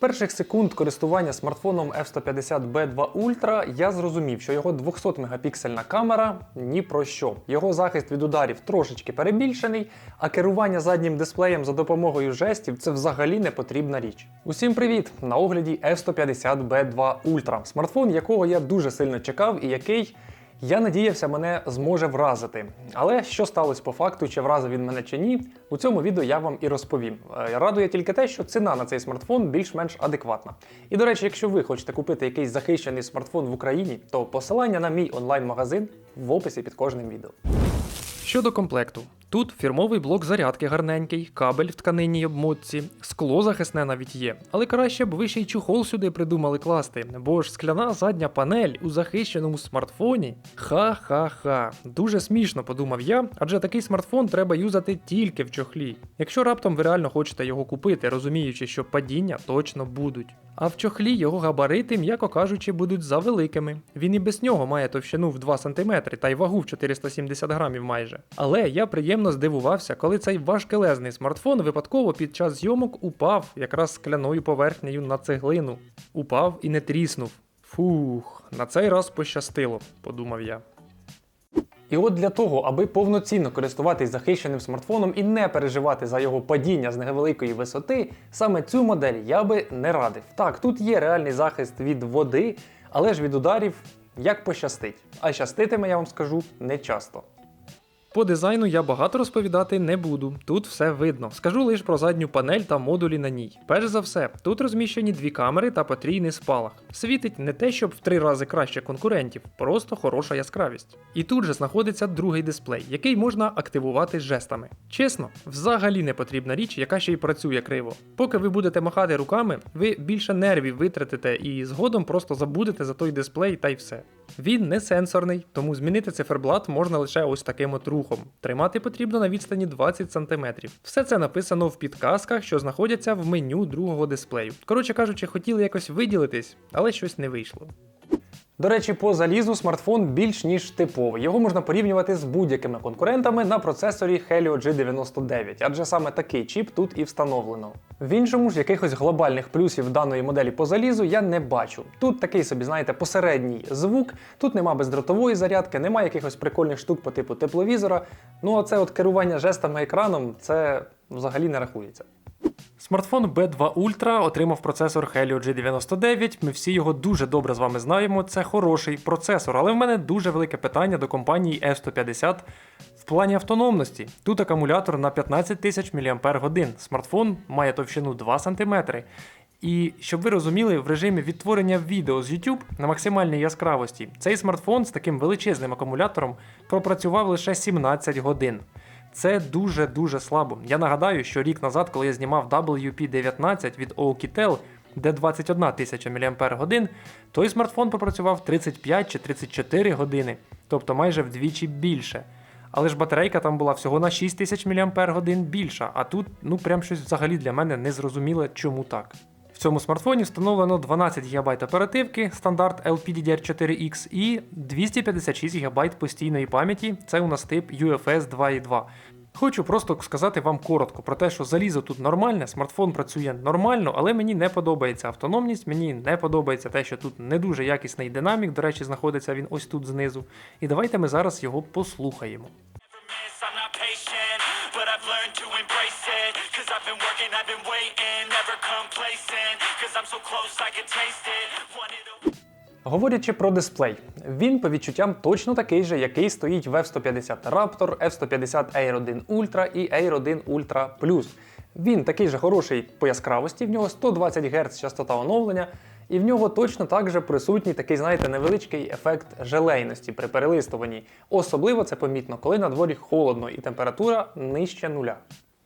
перших секунд користування смартфоном F150B2 Ultra я зрозумів, що його 200-мегапіксельна камера ні про що. Його захист від ударів трошечки перебільшений, а керування заднім дисплеєм за допомогою жестів це взагалі не потрібна річ. Усім привіт! На огляді F150B2 Ultra, смартфон, якого я дуже сильно чекав і який. Я надіявся, мене зможе вразити. Але що сталося по факту, чи вразив він мене чи ні, у цьому відео я вам і розповім. Е, Радує тільки те, що ціна на цей смартфон більш-менш адекватна. І до речі, якщо ви хочете купити якийсь захищений смартфон в Україні, то посилання на мій онлайн-магазин в описі під кожним відео. Щодо комплекту, тут фірмовий блок зарядки гарненький, кабель в тканинній обмотці, скло захисне навіть є. Але краще б ви ще й чухол сюди придумали класти, бо ж скляна задня панель у захищеному смартфоні. Ха-ха-ха. Дуже смішно, подумав я, адже такий смартфон треба юзати тільки в чохлі. Якщо раптом ви реально хочете його купити, розуміючи, що падіння точно будуть. А в чохлі його габарити, м'яко кажучи, будуть завеликими. Він і без нього має товщину в 2 см та й вагу в 470 грамів майже. Але я приємно здивувався, коли цей важкелезний смартфон випадково під час зйомок упав якраз скляною поверхнею на цеглину. Упав і не тріснув. Фух, на цей раз пощастило, подумав я. І от для того, аби повноцінно користуватись захищеним смартфоном і не переживати за його падіння з невеликої висоти, саме цю модель я би не радив. Так, тут є реальний захист від води, але ж від ударів як пощастить. А щаститиме, я вам скажу, не часто. По дизайну я багато розповідати не буду, тут все видно. Скажу лише про задню панель та модулі на ній. Перш за все, тут розміщені дві камери та потрійний спалах. Світить не те, щоб в три рази краще конкурентів, просто хороша яскравість. І тут же знаходиться другий дисплей, який можна активувати жестами. Чесно, взагалі не потрібна річ, яка ще й працює криво. Поки ви будете махати руками, ви більше нервів витратите і згодом просто забудете за той дисплей та й все. Він не сенсорний, тому змінити циферблат можна лише ось таким от рухом. Тримати потрібно на відстані 20 см. Все це написано в підказках, що знаходяться в меню другого дисплею. Коротше кажучи, хотіли якось виділитись, але щось не вийшло. До речі, по залізу смартфон більш ніж типовий. Його можна порівнювати з будь-якими конкурентами на процесорі Helio G99, адже саме такий чіп тут і встановлено. В іншому ж якихось глобальних плюсів даної моделі по залізу я не бачу. Тут такий собі, знаєте, посередній звук, тут нема бездротової зарядки, нема якихось прикольних штук по типу тепловізора. Ну а це от керування жестами екраном, це взагалі не рахується. Смартфон B2 Ultra отримав процесор Helio G99. Ми всі його дуже добре з вами знаємо. Це хороший процесор, але в мене дуже велике питання до компанії F150 в плані автономності. Тут акумулятор на 15 тисяч мАч. Смартфон має товщину 2 см. І щоб ви розуміли, в режимі відтворення відео з YouTube на максимальній яскравості цей смартфон з таким величезним акумулятором пропрацював лише 17 годин. Це дуже-дуже слабо. Я нагадаю, що рік назад, коли я знімав WP19 від Oukitel, де 21 тисяча мАч, той смартфон попрацював 35 чи 34 години, тобто майже вдвічі більше. Але ж батарейка там була всього на 6 тисяч мАч більша, а тут ну прям щось взагалі для мене не зрозуміле, чому так. В цьому смартфоні встановлено 12 ГБ оперативки, стандарт LPDDR4X і 256 ГБ постійної пам'яті. Це у нас тип UFS 2.2. Хочу просто сказати вам коротко про те, що залізо тут нормальне, смартфон працює нормально, але мені не подобається автономність, мені не подобається те, що тут не дуже якісний динамік. До речі, знаходиться він ось тут знизу. І давайте ми зараз його послухаємо. Говорячи про дисплей, він по відчуттям точно такий же, який стоїть в F150 Raptor, F150 Air 1 Ultra і Air 1 Ultra Plus. Він такий же хороший по яскравості, в нього 120 Гц частота оновлення, і в нього точно так же присутній такий, знаєте, невеличкий ефект желейності при перелистуванні. Особливо це помітно, коли на дворі холодно і температура нижче нуля.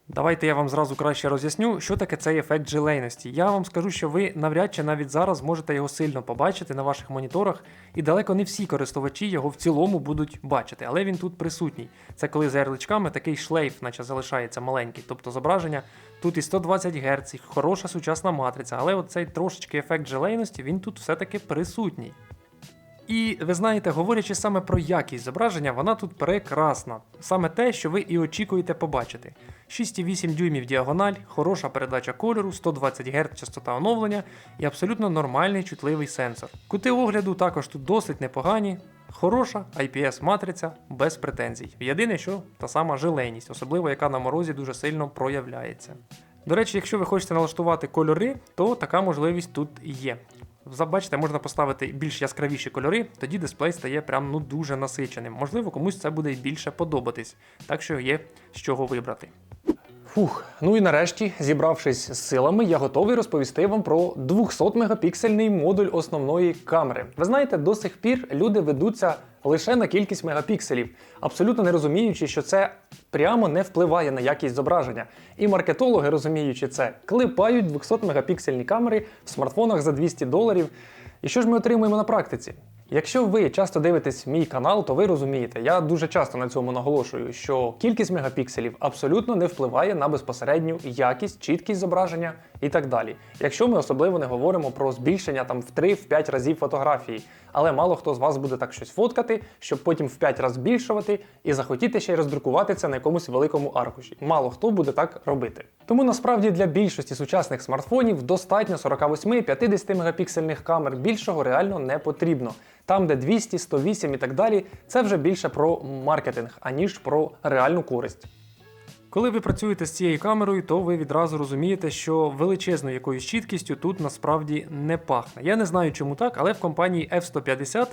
Давайте я вам зразу краще роз'ясню, що таке цей ефект желейності. Я вам скажу, що ви навряд чи навіть зараз зможете його сильно побачити на ваших моніторах, і далеко не всі користувачі його в цілому будуть бачити, але він тут присутній. Це коли за ярличками такий шлейф, наче залишається маленький, тобто зображення тут і 120 Гц, і хороша сучасна матриця, але оцей трошечки ефект желейності він тут все-таки присутній. І ви знаєте, говорячи саме про якість зображення, вона тут прекрасна. Саме те, що ви і очікуєте побачити. 6,8 дюймів діагональ, хороша передача кольору, 120 Гц частота оновлення і абсолютно нормальний чутливий сенсор. Кути огляду також тут досить непогані. Хороша IPS-матриця без претензій. Єдине, що та сама жилейність, особливо яка на морозі дуже сильно проявляється. До речі, якщо ви хочете налаштувати кольори, то така можливість тут є. Забачите, можна поставити більш яскравіші кольори, тоді дисплей стає прям ну дуже насиченим. Можливо, комусь це буде більше подобатись, так що є з чого вибрати. Фух, ну і нарешті, зібравшись з силами, я готовий розповісти вам про 200-мегапіксельний модуль основної камери. Ви знаєте, до сих пір люди ведуться лише на кількість мегапікселів, абсолютно не розуміючи, що це прямо не впливає на якість зображення. І маркетологи, розуміючи це, клепають 200-мегапіксельні камери в смартфонах за 200 доларів. І що ж ми отримуємо на практиці? Якщо ви часто дивитесь мій канал, то ви розумієте, я дуже часто на цьому наголошую, що кількість мегапікселів абсолютно не впливає на безпосередню якість, чіткість зображення і так далі. Якщо ми особливо не говоримо про збільшення там в 3-5 разів фотографії, але мало хто з вас буде так щось фоткати, щоб потім в 5 разів збільшувати і захотіти ще й роздрукувати це на якомусь великому аркуші. Мало хто буде так робити. Тому насправді для більшості сучасних смартфонів достатньо 48-50 мегапіксельних камер. Більшого реально не потрібно. Там, де 200, 108 і так далі, це вже більше про маркетинг, аніж про реальну користь. Коли ви працюєте з цією камерою, то ви відразу розумієте, що величезною якоюсь чіткістю тут насправді не пахне. Я не знаю, чому так, але в компанії F150,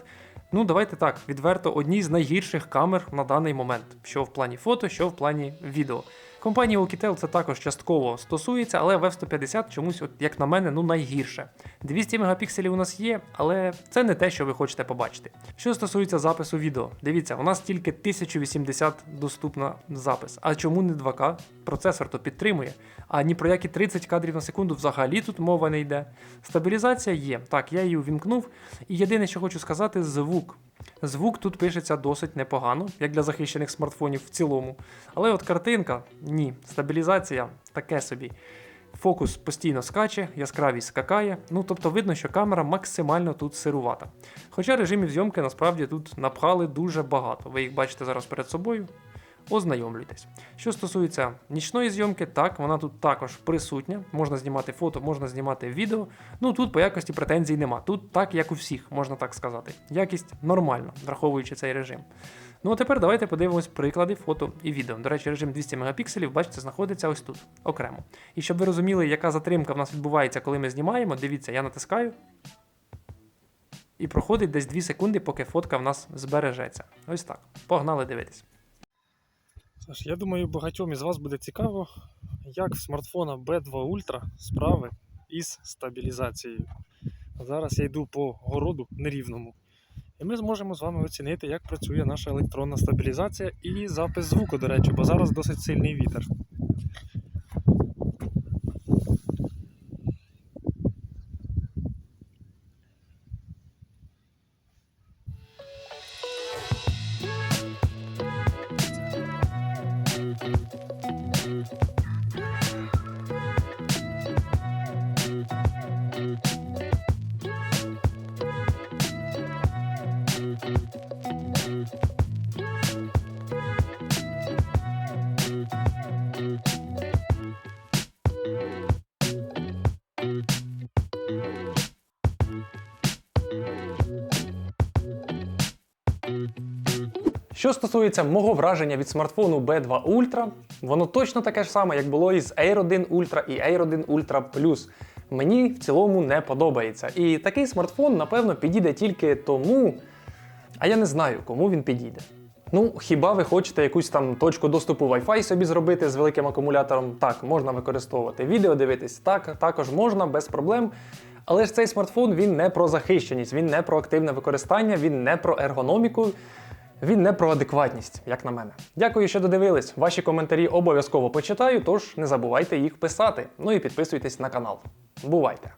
ну давайте так, відверто одні з найгірших камер на даний момент, що в плані фото, що в плані відео. Компанії Oukitel це також частково стосується, але в F150 чомусь, от, як на мене, ну найгірше. 200 мегапікселів у нас є, але це не те, що ви хочете побачити. Що стосується запису відео, дивіться, у нас тільки 1080 доступна запис. А чому не 2К? Процесор то підтримує. А ні про які 30 кадрів на секунду взагалі тут мова не йде. Стабілізація є. Так, я її увімкнув. І єдине, що хочу сказати, звук. Звук тут пишеться досить непогано, як для захищених смартфонів в цілому. Але от картинка ні. Стабілізація таке собі. Фокус постійно скаче, яскравість скакає. Ну тобто видно, що камера максимально тут сирувата. Хоча режимів зйомки насправді тут напхали дуже багато. Ви їх бачите зараз перед собою. Ознайомлюйтесь. Що стосується нічної зйомки, так, вона тут також присутня. Можна знімати фото, можна знімати відео. Ну тут по якості претензій нема. Тут так, як у всіх, можна так сказати. Якість нормальна, враховуючи цей режим. Ну а тепер давайте подивимось приклади фото і відео. До речі, режим 200 мегапікселів, бачите, знаходиться ось тут, окремо. І щоб ви розуміли, яка затримка в нас відбувається, коли ми знімаємо, дивіться, я натискаю. І проходить десь 2 секунди, поки фотка в нас збережеться. Ось так. Погнали дивитись. Я думаю, багатьом із вас буде цікаво, як в смартфона B2 Ultra справи із стабілізацією. Зараз я йду по городу нерівному. І ми зможемо з вами оцінити, як працює наша електронна стабілізація і запис звуку, до речі, бо зараз досить сильний вітер. Що стосується мого враження від смартфону B2 Ultra, воно точно таке ж саме, як було із Air 1 Ultra і Air 1 Ultra Plus. Мені в цілому не подобається. І такий смартфон, напевно, підійде тільки тому, а я не знаю, кому він підійде. Ну, хіба ви хочете якусь там точку доступу Wi-Fi собі зробити з великим акумулятором? Так, можна використовувати. Відео дивитись, так, також можна, без проблем. Але ж цей смартфон він не про захищеність, він не про активне використання, він не про ергономіку. Він не про адекватність, як на мене. Дякую, що додивились. Ваші коментарі обов'язково почитаю, тож не забувайте їх писати. Ну і підписуйтесь на канал. Бувайте!